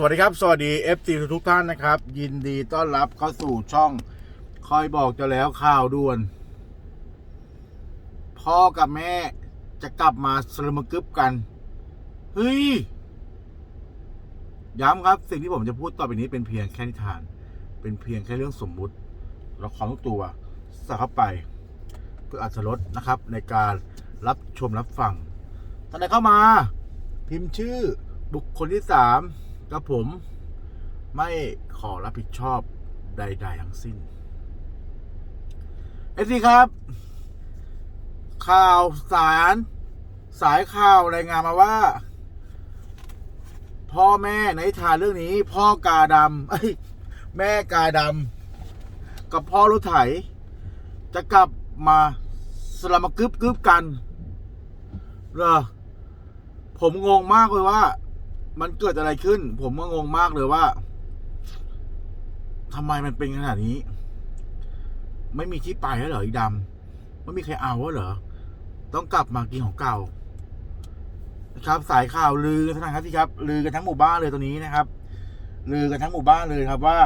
สวัสดีครับ สวัสดี FC ทุกท่านนะครับ ยินดีต้อนรับเข้าสู่ช่องคอยบอกจะแล้วข่าวด่วน พ่อกับแม่จะกลับมาสลมกึบกัน เฮ้ย ย้ำครับ สิ่งที่ผมจะพูดต่อไปนี้เป็นเพียงแค่นิทาน เป็นเพียงแค่เรื่องสมมุติละครทุกตัวใส่เข้าไป เพื่ออัตรสนะครับ ในการรับชมรับฟังท่านใดเข้ามา พิมพ์ชื่อบุคคลที่สาม กับผมไม่ขอรับผิดชอบใด ๆ ทั้งสิ้นเอซีครับ ข่าวสารสายข่าวรายงานมาว่า พ่อแม่ในทานเรื่องนี้ พ่อกาดำเอ้ยแม่กาดำกับพ่อรถไถ จะกลับมาสลามกึบกึบกันเหรอผมงงมากเลยว่า มันเกิดอะไรขึ้น ผมก็งงมากเลยว่าทำไมมันเป็นขนาดนี้ ไม่มีที่ไปแล้วเหรออีดำไม่มีใครเอาแล้วเหรอ ต้องกลับมากินของเก่า นะครับ สายข่าวลือกันทั้งนั้นที่ครับ ลือกันทั้งหมู่บ้านเลยตรงนี้นะครับ ลือกันทั้งหมู่บ้านเลยครับว่า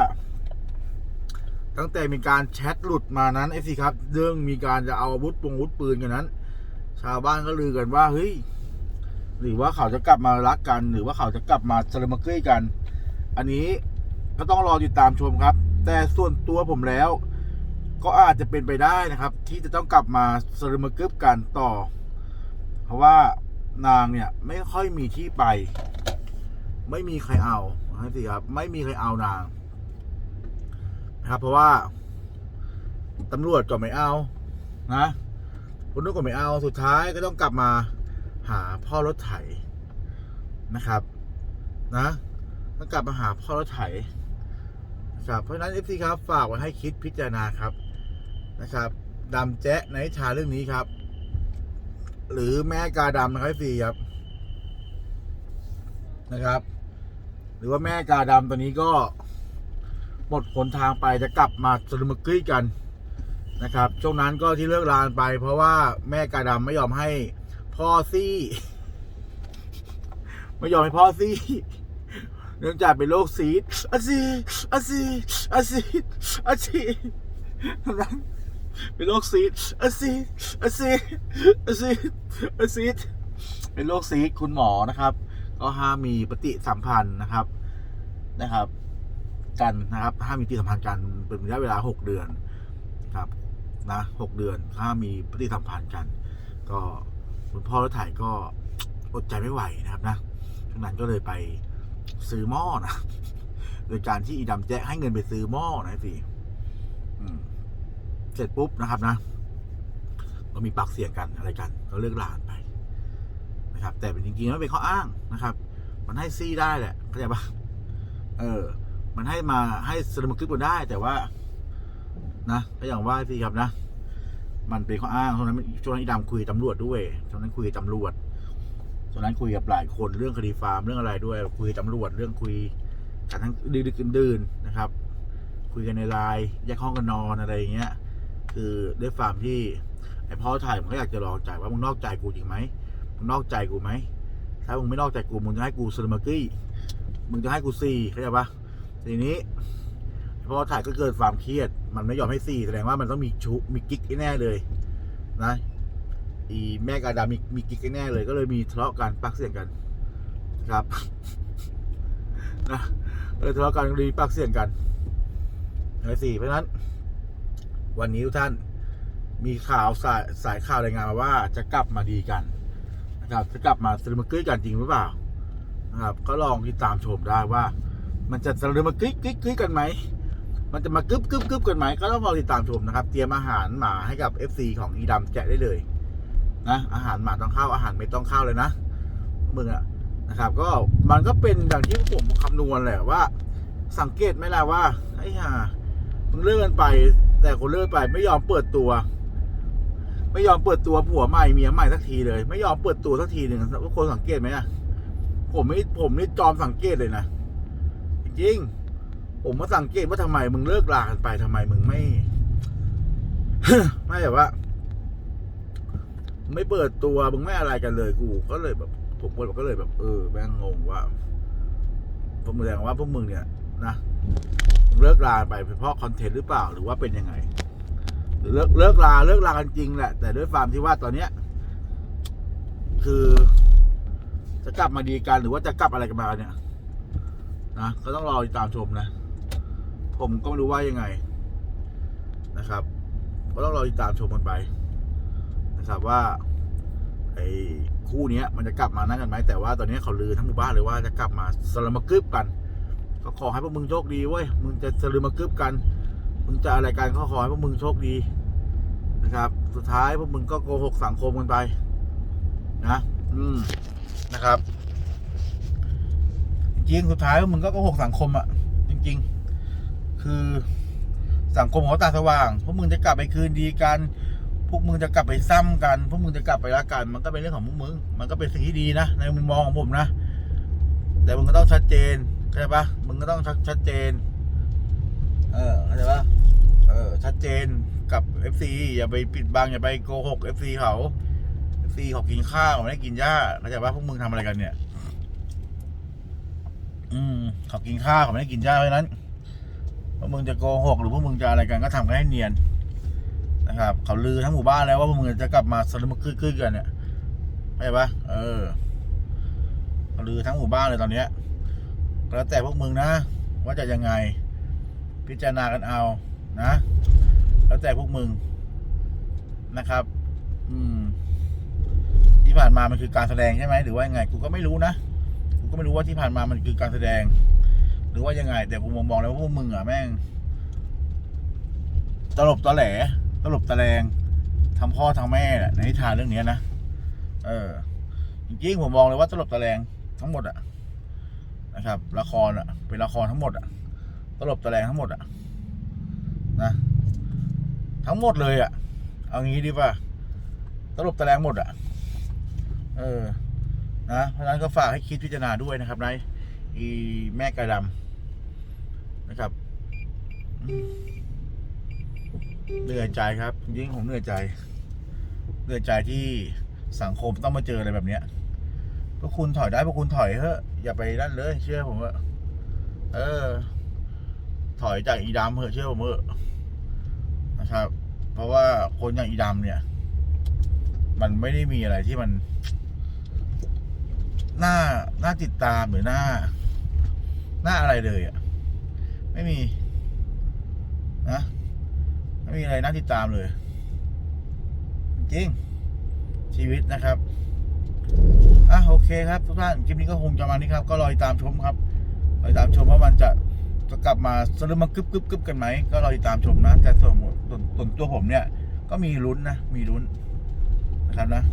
ตั้งแต่มีการแชทหลุดมานั้นไอ้สิครับ เรื่องมีการจะเอาอาวุธปงอาวุธปืนกันนั้น ชาวบ้านก็ลือกันว่าเฮ้ย หรือว่าเขาจะกลับมารักกัน หรือว่าเขาจะกลับมาสลมเกยกัน อันนี้ก็ต้องรอติดตามชมครับ แต่ส่วนตัวผมแล้ว ก็อาจจะเป็นไปได้นะครับ ที่จะต้องกลับมาสลมเกึบกันต่อ เพราะว่านางเนี่ยไม่ค่อยมีที่ไป ไม่มีใครเอานะสิครับ ไม่มีใครเอานางนะครับ เพราะว่าตำรวจก็ไม่เอา นะคนนู้นก็ไม่เอาสุดท้ายก็ต้องกลับมา หาพ่อรถไถนะครับ นะต้องกลับมาหาพ่อรถไถนะครับเพราะฉะนั้นเอฟซีครับฝากไว้ให้คิดพิจารณาครับนะครับดำแจ๊ะในนิทาเรื่องนี้ครับ หรือแม่กาดำนะครับเอฟซีครับนะครับ หรือว่าแม่กาดำตัวนี้ก็หมดหนทางไปจะกลับมาสลุมกรีกันนะครับช่วงนั้นก็ที่เลิกลานไป เพราะว่าแม่กาดำไม่ยอมให้ พ่อซี่ไม่ยอมให้พ่อซี่เนื่องจากเป็นโรคซีดอาซีอาซีอาซีอาซีนั้นเป็นโรคซีดอาซีอาซีอาซีอาซีเป็นโรคซีดคุณหมอนะครับ ก็ห้ามมีปฏิสัมพันธ์นะครับนะครับ กันนะครับห้ามมีปฏิสัมพันธ์กันเป็นระยะเวลาหกเดือนครับนะหกเดือนห้ามมีปฏิสัมพันธ์กัน ก็ คุณพ่อรถไถก็อดใจไม่ไหวนะครับนะช่วงนั้นก็เลยไปซื้อหม้อนะ โดยการที่อีดำแจ๊ให้เงินไปซื้อหม้อนะสิอืมเสร็จปุ๊บนะครับนะ ก็มีปากเสียงกันอะไรกัน ก็เลิกลานไปนะครับ แต่เป็นจริงๆแล้วเป็นข้ออ้างนะครับ มันให้ซี่ได้แหละเข้าใจปะเออ มันให้มาให้สมคลิปก็ได้แต่ว่า นะก็อย่างว่าสิครับนะ มันเป็นข้ออ้างช่วงนั้นช่วงนั้นอีดำคุยตำรวจด้วยช่วงนั้นคุยตำรวจช่วงนั้นคุยกับหลายคนเรื่องคดีฟาร์มเรื่องอะไรด้วย คุยตำรวจเรื่องคุยกันทั้งดึกๆดื่นๆนะครับ คุยกันในไลน์แยกห้องกันนอนอะไรอย่างเงี้ย คือด้วยฟาร์มที่ไอ้พ่อถ่ายมันก็อยากจะลองใจว่ามึงนอกใจกูจริงไหมมึงนอกใจกูไหมถ้ามึงไม่นอกใจกูมึงจะให้กูสลมกี้มึงจะให้กูซีเข้าใจปะทีนี้ พราะถ่ายก็เกิดความเครียด มันไม่ยอมให้สี่แสดงว่ามันต้องมีชุมีกิ๊กแน่เลยนะอีแม่กาดามีมีกิ๊กแน่เลย ก็เลยมีทะเลาะกันปักเสียงกันครับนะเลยทะเลาะกันรีปักเสียงกันไอ้สี่เพราะฉะนั้น วันนี้ทุกท่านมีข่าวสายสายข่าวรายงานมาว่าจะกลับมาดีกันนะครับจะกลับมาสลืมกึ้ยกันจริงหรือเปล่านะครับ ก็ลองติดตามชมได้ว่า มันจะสลืมกึ้ยกึ้ยกึ้ยกันไหม มันจะมากึบกึบกึบกันไหมก็ต้องรอติดตามชมนะครับ เตรียมอาหารหมาให้กับ FC ของอีดำแกะได้เลยนะอาหารหมาต้องเข้าอาหารไม่ต้องเข้าเลยนะมึงอะนะครับ ก็มันก็เป็นอย่างที่ผมคำนวณแหละว่า สังเกตไหมล่ะว่าไอ้ห่ามึงเลิกกันไป แต่คนเลิกไปไม่ยอมเปิดตัว ไม่ยอมเปิดตัวผัวใหม่เมียใหม่สักทีเลย ไม่ยอมเปิดตัวสักทีหนึ่งทุกคนสังเกตไหมอะผมไม่ผมนี่จอมสังเกตเลยนะจริง ผมมาสังเกตว่าทำไมมึงเลิกลากันไปทำไมมึงไม่ไม่แบบว่า ไม่เปิดตัวมึงไม่อะไรกันเลยกู ก็เลยแบบ ผมก็เลยแบบ เออแม่งงงว่าผมแสดงว่าพวกมึงเนี่ยนะเลิกลาไปเพราะคอนเทนต์หรือเปล่าหรือว่าเป็นยังไงเลิกเลิกลาเลิกลากันจริงแหละ แต่ด้วยความที่ว่าตอนเนี้ย คือ จะกลับมาดีกันหรือว่าจะกลับอะไรกันมาเนี่ยนะก็ต้องรอติดตามชมนะ ผมก็ไม่รู้ว่ายังไงนะครับก็ต้องรอติดตามชมกันไป นะครับว่าไอ้คู่นี้มันจะกลับมานั่นกันไหมแต่ว่าตอนนี้เขาลือทั้งหมู่บ้านเลยว่าจะกลับมาสลัมากึบกันก็ขอให้พวกมึงโชคดีเว้ยมึงจะสลืมากึบกัน มึงจะอะไรกันก็ขอให้พวกมึงโชคดีนะครับ สุดท้ายพวกมึงก็โกหกสังคมกันไป นะ อืมนะครับ จริงสุดท้ายพวกมึงก็โกหกสังคมอะ คือสังคมเขาตาสว่าง พวกมึงจะกลับไปคืนดีกัน พวกมึงจะกลับไปซ้ำกัน พวกมึงจะกลับไปรักกัน มันก็เป็นเรื่องของพวกมึง มันก็เป็นสิ่งที่ดีนะ ในมุมมองของผมนะ แต่มึงก็ต้องชัดเจนเข้าใจปะมึงก็ต้องชัดชัดเจน เออเข้าใจปะเออ ชัดเจนกับ FC อย่าไปปิดบังอย่าไปโกหก FC เขา FC เขากินข้าวไม่ได้กินหญ้าเข้าใจปะพวกมึงทำอะไรกันเนี่ย อืมเขากินข้าวเขาไม่ได้กินหญ้าเพราะนั้น วกมึงจะโกหกหรือพวกมึงจะอะไรกันก็ทำกันให้เนียนนะครับเขาลือทั้งหมู่บ้านแล้วว่าพวกมึงจะกลับมาสนุกคึกๆกันเนี่ยเข้าใจปะเออเขาลือทั้งหมู่บ้านเลยตอนเนี้ยแล้วแต่พวกมึงนะ ว่าจะยังไง พิจารณากันเอานะ แล้วแต่พวกมึงนะครับ อืม ที่ผ่านมามันคือการแสดงใช่ไหมหรือว่ายังไงกูก็ไม่รู้นะกูก็ไม่รู้ว่าที่ผ่านมามันคือการแสดง หรือว่ายังไง แต่กูมองมองแล้วว่าพวกมึงอะแม่ง ตลบตะแหล ตลบตะแลงทำพ่อทำแม่แหละในนิทานเรื่องเนี้ยนะ เออ จริงๆผมมองเลยว่าตลบตะแลงทั้งหมดอะนะครับ ละครอะเป็นละครทั้งหมดอะตลบตะแลงทั้งหมดอะนะ ทั้งหมดเลยอะเอางี้ดีป่ะ ตลบตะแลงหมดอะเออ นะ เพราะฉะนั้นก็ฝากให้คิดพิจารณาด้วยนะครับนายอีแม่ไก่ดำ นะครับเหนื่อยใจครับจริงผมเหนื่อยใจเหนื่อยใจที่สังคมต้องมาเจออะไรแบบเนี้ยพวกคุณถอยได้พวกคุณถอยเถอะอย่าไปนั่นเลย เชื่อผมเถอะเออ ถอยจากอีดำเถอะเชื่อผมเถอะนะครับ เพราะว่าคนอย่างอีดำเนี่ย มันไม่ได้มีอะไรที่มันน่าน่าติดตามหรือน่าน่าอะไรเลยอะ ไม่มีนะไม่มีอะไรน่าติดตามเลย จริง ชีวิตนะครับอะโอเคครับทุกท่านคลิปนี้ก็คงจะมานี้ครับ ก็รอติดตามชมครับรอติดตามชมว่ามันจะจะกลับมาสรุปมากึบกึบกึบกันไหมก็รอติดตามชมนะแต่ส่วนส่วนส่วนตัวผมเนี่ย ก็มีลุ้นนะมีลุ้นนะครับนะ